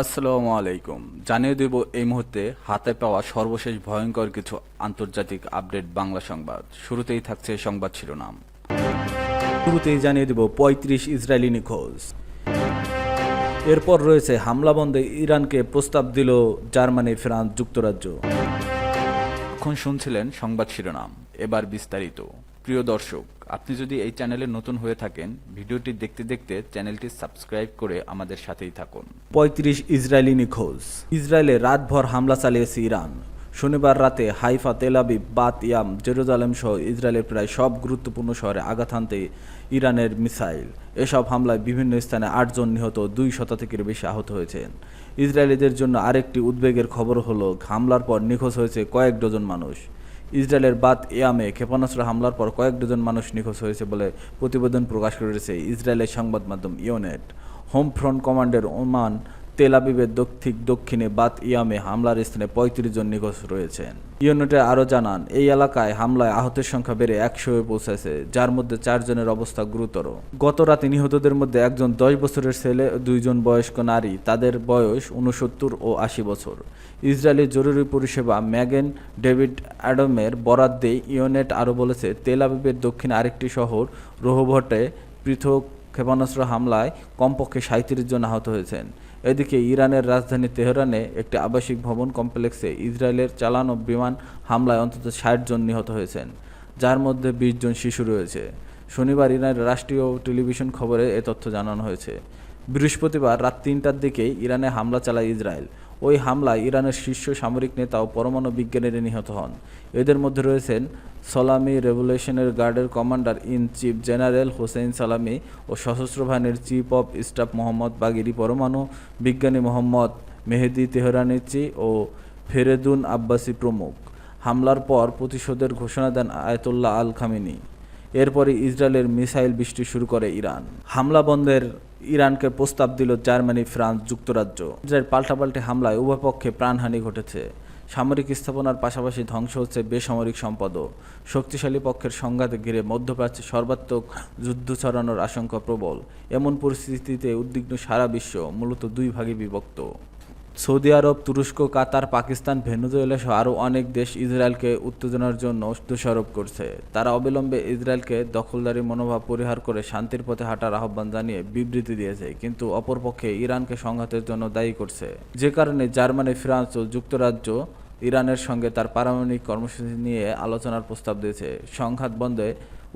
আসসালামু আলাইকুম। জানিয়ে দেব এই মুহূর্তে হাতে পাওয়া সর্বশেষ ভয়ঙ্কর কিছু আন্তর্জাতিক আপডেট বাংলা সংবাদ। শুরুতেই থাকছে সংবাদ শিরোনাম। শুরুতেই জানিয়ে দেব পঁয়ত্রিশ ইসরায়েলি নিখোঁজ। এরপর রয়েছে হামলা বন্ধে ইরানকে প্রস্তাব দিল জার্মানি, ফ্রান্স যুক্তরাজ্য। এখন শুনছিলেন সংবাদ শিরোনাম। এবার বিস্তারিত। প্রিয় দর্শক আপনি যদি এই চ্যানেলে নতুন হয়ে থাকেন, ভিডিওটি দেখতে দেখতে চ্যানেলটি সাবস্ক্রাইব করে আমাদের সাথেই থাকুন। পঁয়ত্রিশ ইসরায়েলি নিখোঁজ। ইসরায়েলে রাতভর হামলা চালিয়েছে ইরান। শনিবার রাতে হাইফা তেলাবিব বাত ইয়াম, জেরুজালেম সহ ইসরায়েলের প্রায় সব গুরুত্বপূর্ণ শহরে আঘাত হানতে ইরানের মিসাইল। এসব হামলায় বিভিন্ন স্থানে আটজন নিহত, দুই শতাধিকের বেশি আহত হয়েছেন। ইসরায়েলিদের জন্য আরেকটি উদ্বেগের খবর হলো, হামলার পর নিখোঁজ হয়েছে কয়েক ডজন মানুষ। ইসরায়েলের বাত ইয়ামে ক্ষেপণাস্ত্র হামলার পর কয়েক ডজন মানুষ নিখোঁজ হয়েছে বলে প্রতিবেদন প্রকাশ করেছে ইসরায়েলের সংবাদ মাধ্যম ইউনেট। হোম ফ্রন্ট কমান্ডের ওমান তেল আবিবের দক্ষিণ দক্ষিণে বাত ইয়ামে হামলার স্থানে পঁয়ত্রিশ জন নিখোঁজ রয়েছেন। ইউনিটে আরও জানান, এই এলাকায় হামলায় আহতের সংখ্যা বেড়ে একশো হয়ে পৌঁছেছে, যার মধ্যে চারজনের অবস্থা গুরুতর। গত রাতে নিহতদের মধ্যে একজন দশ বছরের ছেলে, দুইজন বয়স্ক নারী, তাদের বয়স উনসত্তর ও আশি বছর। ইসরায়েলি জরুরি পরিষেবা ম্যাগেন ডেভিড অ্যাডমের বরাদ দিয়ে ইউনেট আরও বলেছে, তেল আবিবের দক্ষিণে আরেকটি শহর রোহভটে পৃথক ক্ষেপণাস্ত্র হামলায় কমপক্ষে সাঁত্রিশ জন আহত হয়েছেন। এদিকে ইরানের রাজধানী তেহরানে একটি আবাসিক ভবন কমপ্লেক্সে ইসরায়েলের চালানো বিমান হামলায় অন্তত ষাট জন নিহত হয়েছেন, যার মধ্যে বিশ জন শিশু রয়েছে। শনিবার ইরানের রাষ্ট্রীয় টেলিভিশন খবরে এ তথ্য জানানো হয়েছে। বৃহস্পতিবার রাত তিনটার দিকেই ইরানে হামলা চালায় ইসরায়েল। ওই হামলায় ইরানের শীর্ষ সামরিক নেতা ও পরমাণু বিজ্ঞানীরা নিহত হন। এদের মধ্যে রয়েছেন সালামি রেভলিউশনের গার্ডের commander in chief general Hossein Salami ও সশস্ত্র বাহিনীর chief of staff Mohammad Bagheri পরমাণু বিজ্ঞানী মোহাম্মদ মেহেদি তেহরানিচি ও ফেরেদুন আব্বাসি প্রমুখ। হামলার পর প্রতিশোধের ঘোষণা দেন আয়তুল্লাহ আল খামিনি এরপরে ইসরায়েলের মিসাইল বৃষ্টি শুরু করে ইরান। হামলা বন্ধের ইরানকে প্রস্তাব দিল জার্মানি, ফ্রান্স যুক্তরাজ্য। ইসরায়েল পাল্টাপাল্টি হামলায় উভয় পক্ষে প্রাণহানি ঘটেছে। সামরিক স্থাপনার পাশাপাশি ধ্বংস হচ্ছে বেসামরিক সম্পদও। শক্তিশালী পক্ষের সংঘাতে ঘিরে মধ্যপ্রাচ্যে সর্বাত্মক যুদ্ধ ছড়ানোর আশঙ্কা প্রবল। এমন পরিস্থিতিতে উদ্বিগ্ন সারা বিশ্ব, মূলত দুই ভাগে বিভক্ত। সৌদি আরব, তুরস্ক, কাতার, পাকিস্তান ভেনেজুয়েলা সহ আরও অনেক দেশ ইসরায়েলকে উত্তেজনার জন্য দোষারোপ করছে। তারা অবিলম্বে ইসরায়েলকে দখলদারি মনোভাব পরিহার করে শান্তির পথে হাঁটার আহ্বান জানিয়ে বিবৃতি দিয়েছে, কিন্তু অপরপক্ষে ইরানকে সংঘাতের জন্য দায়ী করছে। যে কারণে জার্মানি, ফ্রান্স ও যুক্তরাজ্য ইরানের সঙ্গে তার পারমাণবিক কর্মসূচি নিয়ে আলোচনার প্রস্তাব দিয়েছে। সংঘাত বন্ধে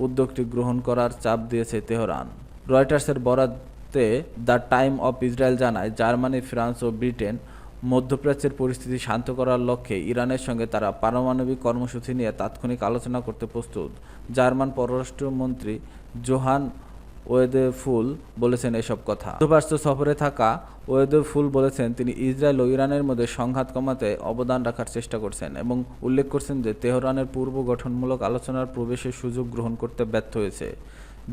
উদ্যোগটি গ্রহণ করার চাপ দিয়েছে তেহরান। রয়টার্সের বরাতে দ্য টাইম অফ ইসরায়েল জানায়, জার্মানি, ফ্রান্স ও ব্রিটেন মধ্যপ্রাচ্যের পরিস্থিতি শান্ত করার লক্ষ্যে ইরানের সঙ্গে তারা পারমাণবিক কর্মসূচি নিয়ে তাৎক্ষণিক আলোচনা করতে প্রস্তুত। জার্মান পররাষ্ট্রমন্ত্রী জোহান ওয়েদেফুল বলেছেন এসব কথা। মধ্যপ্রাচ্য সফরে থাকা ওয়েদেফুল বলেছেন, তিনি ইসরায়েল ও ইরানের মধ্যে সংঘাত কমাতে অবদান রাখার চেষ্টা করছেন এবং উল্লেখ করছেন যে তেহরানের পূর্ব গঠনমূলক আলোচনার প্রবেশের সুযোগ গ্রহণ করতে ব্যর্থ হয়েছে।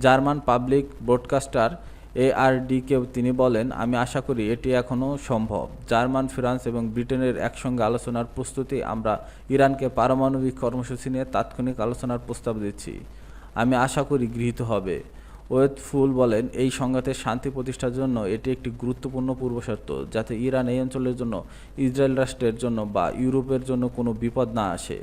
জার্মান পাবলিক ব্রডকাস্টার এআরডিকেও তিনি বলেন, আমি আশা করি এটি এখনও সম্ভব। জার্মান, ফ্রান্স এবং ব্রিটেনের একসঙ্গে আলোচনার প্রস্তুতি, আমরা ইরানকে পারমাণবিক কর্মসূচি নিয়ে তাৎক্ষণিক আলোচনার প্রস্তাব দিচ্ছি। আমি আশা করি গৃহীত হবে। ওয়েদ ফুল বলেন, এই সংঘাতের শান্তি প্রতিষ্ঠার জন্য এটি একটি গুরুত্বপূর্ণ পূর্বশর্ত, যাতে ইরান এই অঞ্চলের জন্য, ইসরায়েল রাষ্ট্রের জন্য বা ইউরোপের জন্য কোনো বিপদ না আসে।